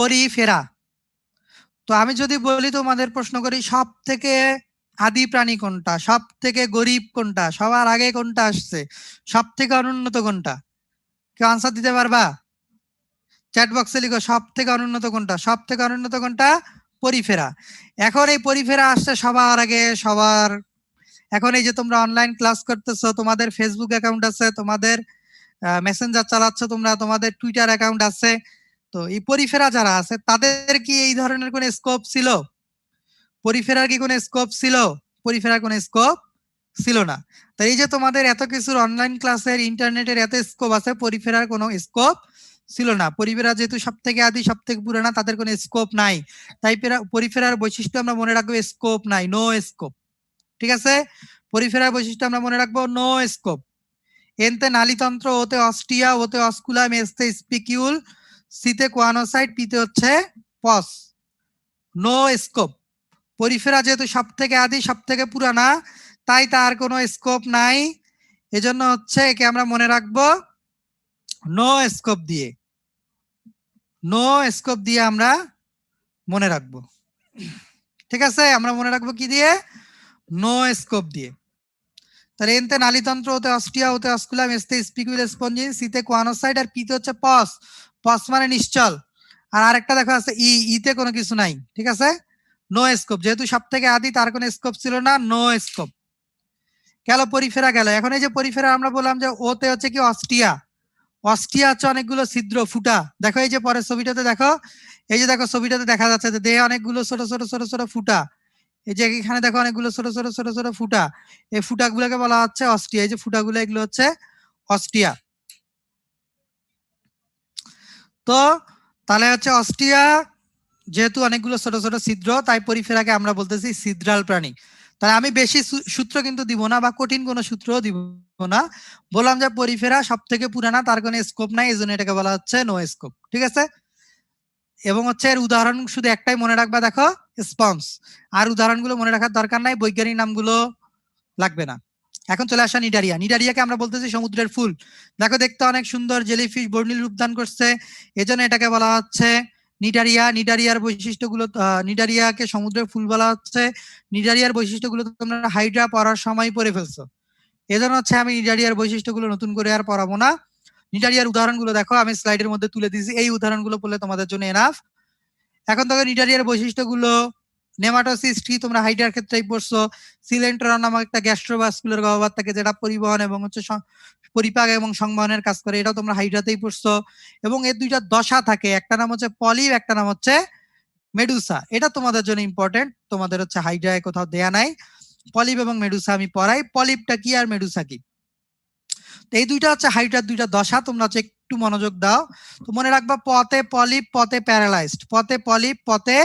Porifera. তো আমি যদি বলি তোমাদের প্রশ্ন করি সব থেকে আদি প্রাণী কোনটা? সব থেকে গরিব কোনটা? সবার আগে কোনটা আসছে? সব থেকে অনুন্নত কোনটা? কেউ আনসার দিতে পারবা? চ্যাট বক্সে লিখো সব থেকে অনুন্নত কোনটা? সব থেকে অনুন্নত কোনটা? পরিফেরা। এখন এই পরিফেরা আসছে সবার আগে, সবার। এখন এই যে তোমরা অনলাইন ক্লাস করতেছো, তোমাদের ফেসবুক অ্যাকাউন্ট আছে, তোমাদের মেসেঞ্জার চালাচ্ছ তোমরা, তোমাদের টুইটার অ্যাকাউন্ট আছে। তো এই পরিফেরা যারা আছে, তাদের কি এই ধরনের কোনো স্কোপ ছিল? পরিফেরার কি কোনো স্কোপ ছিল? পরিফেরার কোনো স্কোপ ছিল না। তো এই যে তোমাদের এত কিছুর অনলাইন ক্লাসের ইন্টারনেটের এত স্কোপ আছে, পরিফেরার কোনো স্কোপ ছিল না। পরিফেরা যেহেতু সব থেকে আদি সব থেকে পুরানা, তাদের কোনো স্কোপ নাই। তাই পরিফেরার বৈশিষ্ট্য আমরা মনে রাখব স্কোপ নাই নো স্কোপ ঠিক আছে? পরিফেরার বৈশিষ্ট্য আমরা মনে রাখব নো স্কোপ এনতে নালীতন্ত্র, ওতে অস্টিয়া ওতে অস্কুলাম, এসতে স্পিকিউল সিতে কোয়ানোসাইট, পিতে হচ্ছে পস। নো স্কোপ পরিফেরা যেহেতু সব থেকে আদি সব থেকে পুরানা, তাই তার কোনো স্কোপ নাই। এজন্য হচ্ছে একে আমরা মনে রাখব নো স্কোপ দিয়ে। নো স্কোপ দিয়ে আমরা মনে রাখব। ঠিক আছে? আমরা মনে রাখব কি দিয়ে? নো স্কোপ দিয়ে। তাহলে এনতে নালীতন্ত্র হতে, অস্টিয়া হতে, অস্কুলাম এসতে স্পিকুল স্পঞ্জি, সিতে কোয়ানোসাইড আর পিতে হচ্ছে পস। পস মানে নিশ্চল। আর আরেকটা দেখো আছে, ই, ইতে কোনো কিছু নাই, ঠিক আছে? নো স্কোপ যেহেতু সব থেকে আদি, তার কোনো স্কোপ ছিল না নো স্কোপ গেল, পরিফেরা গেল। এখন এই যে পরিফেরা, আমরা বললাম যে ওতে হচ্ছে কি অস্ট্রিয়া। অস্ট্রিয়া হচ্ছে অনেকগুলো ছিদ্র, ফুটা। দেখো এই যে পরের ছবিটাতে দেখো, এই যে দেখো ছবিটাতে দেখা যাচ্ছে যে দেহে অনেকগুলো ছোট ছোট ছোট ছোট ফুটা। এই যে এখানে দেখো অনেকগুলো ছোট ছোট ছোট ছোট ফুটা। এই ফুটাগুলোকে বলা হচ্ছে অস্ট্রিয়া। এই যে ফুটাগুলো, এগুলো হচ্ছে অস্টিয়া তো তাহলে হচ্ছে অস্ট্রিয়া যেহেতু অনেকগুলো ছোট ছোট ছিদ্র, তাই পরিফেরাকে আমরা বলতেছি ছিদ্রাল প্রাণী। তাহলে আমি বেশি সূত্র কিন্তু দিব না বা কঠিন কোনো সূত্র দিব না। বললাম যে পরিফেরা সব থেকে পুরানা, তার কোনো স্কোপ নাই এই জন্য এটাকে বলা হচ্ছে নো স্কোপ ঠিক আছে? এবং হচ্ছে এর উদাহরণ শুধু একটাই মনে রাখবা, দেখো স্পন্স আর উদাহরণগুলো মনে রাখার দরকার নাই, বৈজ্ঞানিক নামগুলো লাগবে না। এখন চলে আসা নিডারিয়া। নিডারিয়াকে আমরা বলতেছি সমুদ্রের ফুল। দেখো, দেখতে অনেক সুন্দর জেলিফিশ বর্ণিল রূপদান করছে। এজন্য এটাকে বলা হচ্ছে নিডারিয়া। নিডারিয়ার বৈশিষ্ট্যগুলো নিডারিয়াকে সমুদ্রের ফুল বলা হচ্ছে। নিডারিয়ার বৈশিষ্ট্যগুলো তোমরা হাইড্রা পড়ার সময় পড়ে ফেলছো। এজন্য হচ্ছে আমি নিডারিয়ার বৈশিষ্ট্যগুলো নতুন করে আর পড়াবো না। নিডারিয়ার উদাহরণগুলো দেখো, আমি স্লাইডের মধ্যে তুলে দিয়েছি। এই উদাহরণগুলো পড়লে তোমাদের জন্য এনাফ এখন দেখো, নিডারিয়ার বৈশিষ্ট্যগুলো নেমাটোসিস কি তোমরা হাইডার ক্ষেত্রেই পড়ছো। সিলেন্ট্রন নামক একটা গ্যাস্ট্রোভাস্কুলার গহ্বর থাকে যেটা পরিবহন এবং হচ্ছে পরিপাক এবং সংবহনের কাজ করে, এটাও তোমরা হাইড্রাতেই পড়ছো। এবং এর দুইটা দশা থাকে, একটা নাম হচ্ছে পলিপ একটা নাম হচ্ছে মেডুসা। এটা তোমাদের জন্য ইম্পর্টেন্ট তোমাদের হচ্ছে হাইড্রায় কোথাও দেয়া নাই। পলিপ এবং মেডুসা আমি পড়াই পলিপটা কি আর মেডুসা কি? তো এই দুইটা হচ্ছে হাইড্রার দুইটা দশা, তোমরা হচ্ছে একটু মনোযোগ দাও। তো মনে রাখবা, পথে পলিপ পথে প্যারালাইজড। পথে পলিপ পথে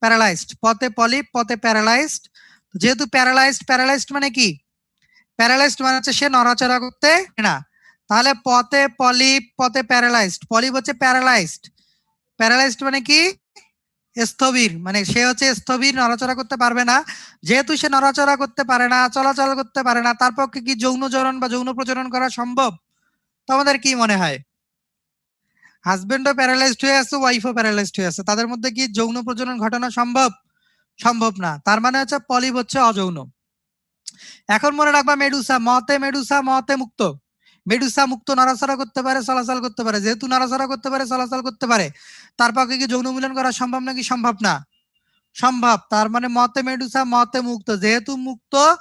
প্যারালাইজড, পথে পলিপ পথে প্যারালাইজড। যেহেতু প্যারালাইজড প্যারালাইজড মানে কি? প্যারালাইজড মানে হচ্ছে সে নড়াচড়া করতে না। তাহলে পথে পলিপ পথে প্যারালাইজড পলিপ হচ্ছে প্যারালাইজড। প্যারালাইজড মানে কি? স্থবির মানে সে হচ্ছে স্থবির, নড়াচড়া করতে পারবে না। যেহেতু সে নড়াচড়া করতে পারে না, চলাচল করতে পারে না, তার পক্ষে কি যৌন জরণ বা যৌন প্রজনন করা সম্ভব? তোমাদের কি মনে হয়? হাজবেন্ডও প্যারালাইজড হয়ে আছে ওয়াইফও প্যারালাইজড হয়ে আছে। তাদের মধ্যে কি যৌন প্রজনন ঘটানো সম্ভব? সম্ভব না। তার মানে হচ্ছে পলিপ হচ্ছে অযৌন। এখন মনে রাখবা মেডুসা, মতে মেডুসা, মতে মুক্ত। মেডুসা মুক্ত নড়াচড়া করতে পারে, চলাচল করতে পারে। যেহেতু নড়াচড়া করতে পারে, চলাচল করতে পারে, তার পক্ষে কি যৌন মিলন করা সম্ভব নাকি সম্ভব না? সম্ভব। তার মানে মতে মেডুসা, মতে মুক্ত। যেহেতু মুক্ত,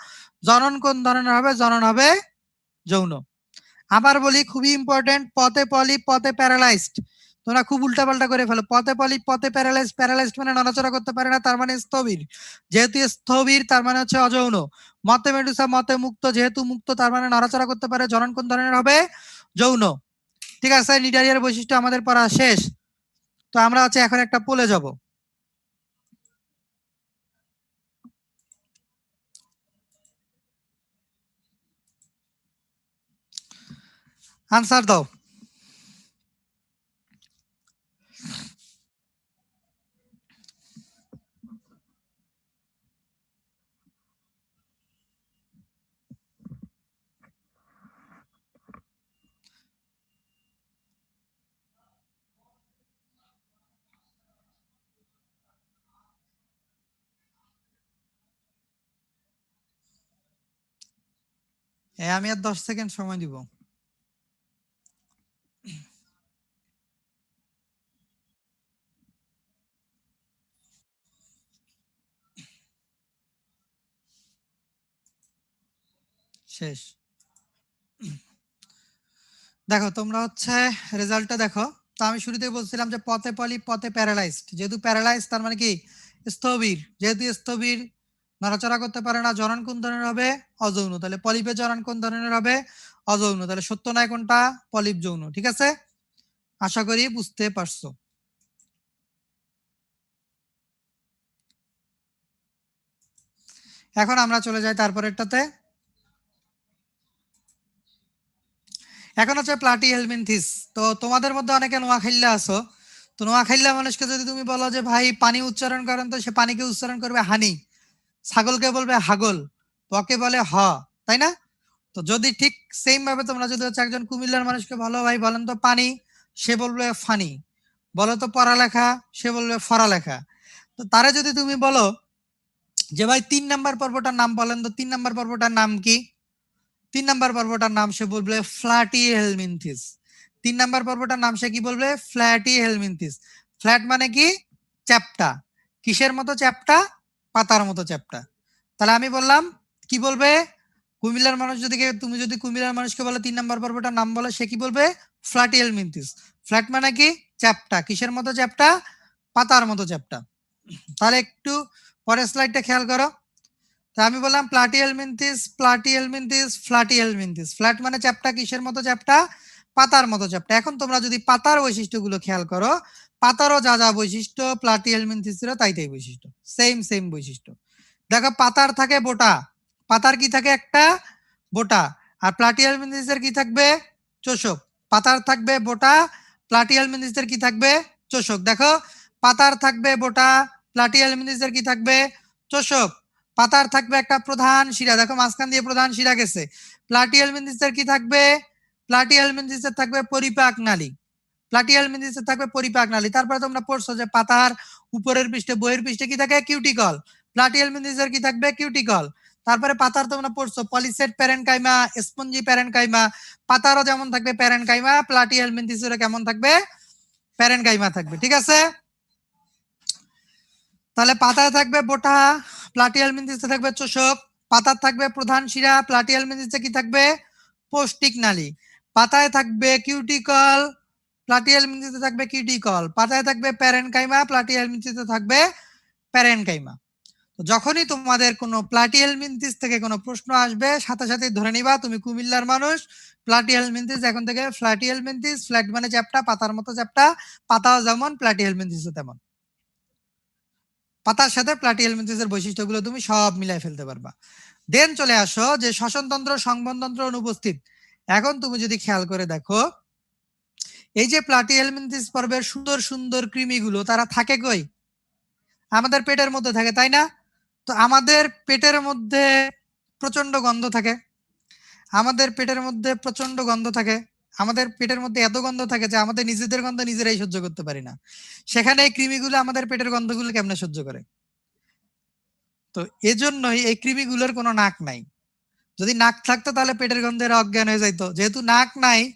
জনন কোন ধরনের হবে? জনন হবে যৌন। আবার বলি খুবই ইম্পর্টেন্ট পথে পলি পথে প্যারালাইজড তোমরা খুব উল্টাপাল্টা করে ফেলো। পথে পলি পথে প্যারালাইজ প্যারালাইজড মানে নড়াচড়া করতে পারে না, তার মানে স্থবির। যেহেতু স্থবির, তার মানে হচ্ছে অযৌন। মতে মেডুসা মতে মুক্ত, যেহেতু মুক্ত, তার মানে নড়াচড়া করতে পারে। জনন কোন ধরনের হবে? যৌন। ঠিক আছে, নিডারিয়ার বৈশিষ্ট্য আমাদের পড়া শেষ। তো আমরা হচ্ছে এখন একটা পোলে যাব। হ্যাঁ, আনসার দাও। আমি আর দশ সেকেন্ড সময় দিব। শেষ। দেখো, তোমরা হচ্ছে রেজাল্টটা দেখো। তো আমি শুরুতে বলছিলাম যে পথে পলি, পথে প্যারালাইজড। যেহেতু প্যারালাইজ তার মানে কি? স্থবির। যেহেতু স্থবির, নড়াচড়া করতে পারে না জরান কোন ধরনের হবে? অযৌন। তাহলে পলিপে জরান কোন ধরনের হবে? অযৌন। তাহলে সত্য নয় কোনটা? পলিপ যৌন। ঠিক আছে? আশা করি বুঝতে পারছ। এখন আমরা চলে যাই তারপরেরটাতে। এখন হচ্ছে প্লাটি হেলমিনথিস। তো তোমাদের মধ্যে অনেকে নোয়াখাইল্লা আছো। তো নোয়াখাইল্লা মানুষকে যদি তুমি বলো যে, ভাই, পানি উচ্চারণ করেন তো সে পানিকে উচ্চারণ করবে হানি। ছাগলকে বলবে হাগল। পকে বলে হ। তাই না? তো যদি ঠিক সেম ভাবে তোমরা যদি হচ্ছে একজন কুমিল্লার মানুষকে বলো, ভাই, বলেন তো পানি। সে বলবে ফানি। বলো তো পড়ালেখা, সে বলবে ফরালেখা। তো তারে যদি তুমি বলো যে, ভাই, তিন নাম্বার পর্বটার নাম বলেন তো, তিন নাম্বার পর্বটার নাম কি? তিন নাম্বার পর্বটার নাম সে বলবে ফ্ল্যাটি হেলমিনথিস। তিন নাম্বার পর্বটার নাম সে কি বলবে? ফ্ল্যাটি হেলমিনথিস। ফ্ল্যাট মানে কি? চ্যাপটা। কিসের মতো চ্যাপটা? পাতার মতো চ্যাপটা। তাহলে আমি বললাম, কি বলবে? কুমিল্লার মানুষ যদি তুমি যদি কুমিল্লার মানুষকে বলো তিন নাম্বার পর্বটার নাম বলে, সে কি বলবে? ফ্ল্যাটি হেলমিনথিস। ফ্ল্যাট মানে কি? চ্যাপটা। কিসের মতো চ্যাপটা? পাতার মতো চ্যাপটা। তাহলে একটু পরের স্লাইডটা খেয়াল করো। তা আমি বললাম প্লাটিয়েল মিন্থিস প্লাটিয়েল মিন্থিস ফ্ল্যাটিয়েল মিন্থিস ফ্ল্যাট মানে চ্যাপটা কিসের মতো চ্যাপটা পাতার মতো চ্যাপটা এখন তোমরা যদি পাতার বৈশিষ্ট্যগুলো খেয়াল করো, পাতারও যা যা বৈশিষ্ট্য প্লাটিয়েল মিন্থিসেরও তাই তাই বৈশিষ্ট্য। সেম সেম বৈশিষ্ট্য। দেখো, পাতার থাকে বোটা। পাতার কি থাকে একটা? বোটা। আর প্লাটিয়াল মিন্থিসের কি থাকবে? চোষক। পাতার থাকবে বোটা প্লাটিয়াল মিন্থিসের কি থাকবে? চোষক। দেখো, পাতার থাকবে বোটা প্লাটিয়াল মিন্থিসের কি থাকবে? চোষক। পাতার থাকবে একটা প্রধান শিরা। দেখো মাঝখান দিয়ে প্রধান শিরা গেছে। প্লাটিয়াল মিন্দিসের কি থাকবে? প্লাটিয়াল মিন্দিসের থাকবে পরিপাক নালী। প্লাটিয়াল মিন্দিসের থাকবে পরিপাক নালী। তারপরে তোমরা পড়ছো যে পাতার উপরের পৃষ্ঠে বইয়ের পৃষ্ঠে কি থাকে? কিউটিকল প্লাটিয়াল মিন্দিসের কি থাকবে? কিউটিকল তারপরে পাতার তোমরা পড়ছো পলিসেট প্যারেনকাইমা স্পঞ্জি প্যারেনকাইমা পাতারও যেমন থাকবে প্যারেনকাইমা প্লাটিয়াল মিন্দিসেরও কেমন থাকবে? প্যারেনকাইমা থাকবে। ঠিক আছে? তাহলে পাতায় থাকবে বোটা, প্লাটিয়াল মিন্দিসে থাকবে চোষক, পাতার থাকবে প্রধান শিরা, প্লাটিয়াল মিন্দিসে কি থাকবে? পৌষ্টিক নালী। পাতায় থাকবে কিউটিকল, প্লাটিয়াল মিন্দিসে থাকবে কিউটিকল। পাতায় থাকবে প্যারেনকাইমা, প্লাটিয়াল মিন্দিসে থাকবে প্যারেনকাইমা। যখনই তোমাদের কোনো প্লাটিয়াল মিন্তিস থেকে কোনো প্রশ্ন আসবে, সাথে সাথে ধরে নিবা, তুমি কুমিল্লার মানুষ, প্লাটিয়াল মিন্তিস এখন থেকে ফ্ল্যাটিয়াল মিন্তিস ফ্ল্যাট মানে চ্যাপটা, পাতার মতো চ্যাপটা, পাতাও যেমন, প্লাটিয়াল মিন্তিসও তেমন। পাতার সাথে প্লাটিহেলমিনথিসের বৈশিষ্ট্যগুলো তুমি সব মিলাই ফেলতে পারবা। দেন চলে আসো যে শ্বসনতন্ত্র, সংবনতন্ত্র অনুপস্থিত। এখন তুমি যদি খেয়াল করে দেখো, এই যে প্লাটিহেলমিনথিস পর্বের সুন্দর সুন্দর কৃমিগুলো, তারা থাকে কই? আমাদের পেটের মধ্যে থাকে, তাই না? তো আমাদের পেটের মধ্যে প্রচণ্ড গন্ধ থাকে। আমাদের পেটের মধ্যে প্রচণ্ড গন্ধ থাকে। আমাদের পেটের মধ্যে এত গন্ধ থাকে যে আমাদের নিজেদের গন্ধ নিজেরাই সহ্য করতে পারি না। সেখানে এই কৃমিগুলো আমাদের পেটের গন্ধগুলো কেমনে সহ্য করে? তো এজন্যই এই কৃমিগুলোর কোনো নাক নাই। যদি নাক থাকতো তাহলে পেটের গন্ধের অজ্ঞান হয়ে যাইতো। যেহেতু নাক নাই,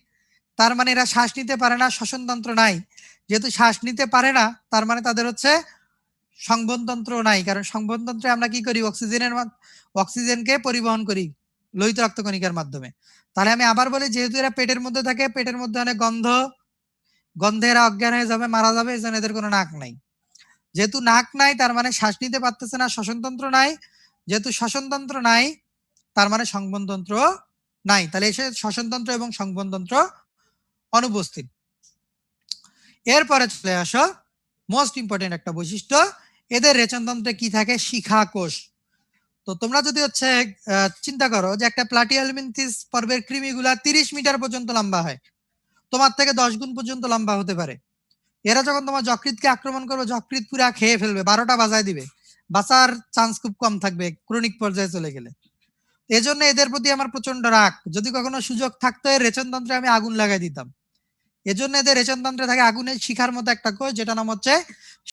তার মানে এরা শ্বাস নিতে পারে না, শ্বসনতন্ত্র নাই। যেহেতু শ্বাস নিতে পারে না, তার মানে তাদের হচ্ছে সংবনতন্ত্র নাই। কারণ সংবনতন্ত্রে আমরা কি করি? অক্সিজেনের অক্সিজেনকে পরিবহন করি। লোহিত রক্তকণিকার মাধ্যমে। তাহলে আমি আবার বলি, যেহেতু এরা পেটের মধ্যে থাকে, পেটের মধ্যে অনেক গন্ধ, গন্ধে এরা অজ্ঞান হয়ে যাবে, মারা যাবে এই এদের কোনো নাক নাই। যেহেতু নাক নাই, তার মানে শ্বাস নিতে পারতেছে না, শ্বসনতন্ত্র নাই। যেহেতু শ্বসনতন্ত্র নাই, তার মানে সংবনতন্ত্র নাই। তাহলে এসে শ্বসনতন্ত্র এবং সংবনতন্ত্র অনুপস্থিত। এরপরে চলে আসো। মোস্ট ইম্পর্টেন্ট একটা বৈশিষ্ট্য, এদের রেচনতন্ত্রে কি থাকে? শিখা কোষ। তো তোমরা যদি হচ্ছে চিন্তা করো যে একটা প্লাটিয়ালমিনথিস পর্বের কৃমিগুলা তিরিশ মিটার পর্যন্ত লম্বা হয়। তোমার থেকে দশ গুণ পর্যন্ত লম্বা হতে পারে। এরা যখন তোমার যকৃতকে আক্রমণ করবে যকৃত পুরা খেয়ে ফেলবে, বারোটা বাজায় দিবে। বাঁচার চান্স খুব কম থাকবে ক্রনিক পর্যায়ে চলে গেলে। এজন্য এদের প্রতি আমার প্রচণ্ড রাগ। যদি কখনো সুযোগ থাকতো, এর রেচনতন্ত্রে আমি আগুন লাগাই দিতাম। এজন্য এদের রেচনতন্ত্রে থাকে আগুনের শিখার মতো একটা কোষ যেটা নাম হচ্ছে